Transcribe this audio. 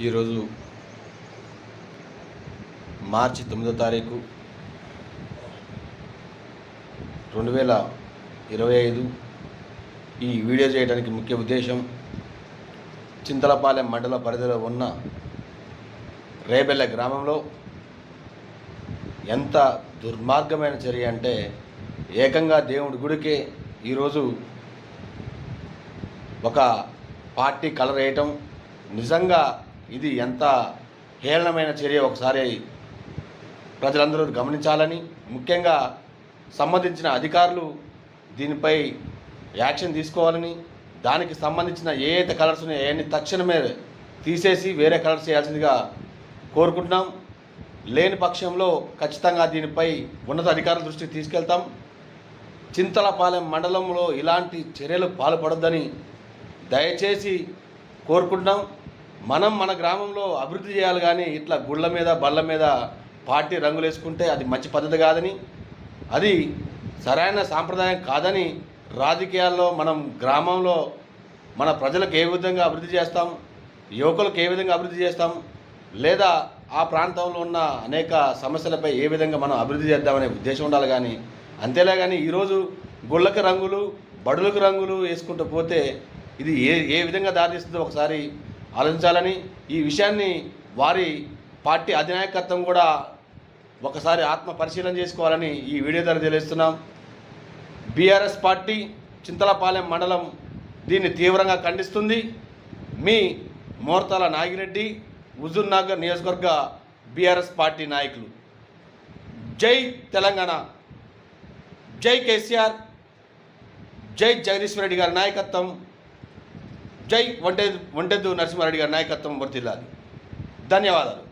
ఈరోజు మార్చి తొమ్మిదో తారీఖు రెండు వేల ఇరవై ఐదు ఈ వీడియో చేయడానికి ముఖ్య ఉద్దేశం చింతలపాలెం మండల పరిధిలో ఉన్న రేబెల్ల గ్రామంలో ఎంత దుర్మార్గమైన చర్య అంటే ఏకంగా దేవుడి గుడికే ఈరోజు ఒక పార్టీ కలర్ వేయటం నిజంగా ఇది ఎంత హేళనమైన చర్య ఒకసారి ప్రజలందరూ గమనించాలని ముఖ్యంగా సంబంధించిన అధికారులు దీనిపై యాక్షన్ తీసుకోవాలని దానికి సంబంధించిన ఏ అయితే కలర్స్ ఉన్నాయో అవన్నీ తక్షణమే తీసేసి వేరే కలర్స్ చేయాల్సిందిగా కోరుకుంటున్నాం. లేని పక్షంలో ఖచ్చితంగా దీనిపై ఉన్నత అధికారుల దృష్టికి తీసుకెళ్తాం. చింతలపాలెం మండలంలో ఇలాంటి చర్యలు పాల్పడొద్దని దయచేసి కోరుకుంటున్నాం. మనం మన గ్రామంలో అభివృద్ధి చేయాలి కానీ ఇట్లా గుళ్ళ మీద బళ్ళ మీద పార్టీ రంగులు వేసుకుంటే అది మంచి పద్ధతి కాదని అది సరైన సాంప్రదాయం కాదని రాజకీయాల్లో మనం గ్రామంలో మన ప్రజలకు ఏ విధంగా అభివృద్ధి చేస్తాం యువకులకు ఏ విధంగా అభివృద్ధి చేస్తాం లేదా ఆ ప్రాంతంలో ఉన్న అనేక సమస్యలపై ఏ విధంగా మనం అభివృద్ధి చేద్దామనే ఉద్దేశం ఉండాలి కానీ అంతేలే కానీ ఈరోజు గుళ్ళకు రంగులు బడులకు రంగులు వేసుకుంటూ పోతే ఇది ఏ ఏ విధంగా దారితీస్తుందో ఒకసారి ఆలోచించాలని ఈ విషయాన్ని వారి పార్టీ అధినాయకత్వం కూడా ఒకసారి ఆత్మ పరిశీలన చేసుకోవాలని ఈ వీడియో ద్వారా తెలియజేస్తున్నాం. బీఆర్ఎస్ పార్టీ చింతలపాలెం మండలం దీన్ని తీవ్రంగా ఖండిస్తుంది. మీ మోర్తాల నాగిరెడ్డి హుజూర్ నగర్ నియోజకవర్గ బీఆర్ఎస్ పార్టీ నాయకులు. జై తెలంగాణ. జై కేసీఆర్. జై జగదీశ్వర రెడ్డి గారి నాయకత్వం. జై ఒంటె వంటెద్దు నరసింహారెడ్డి గారి నాయకత్వం వర్తిల్లాలి ధన్యవాదాలు.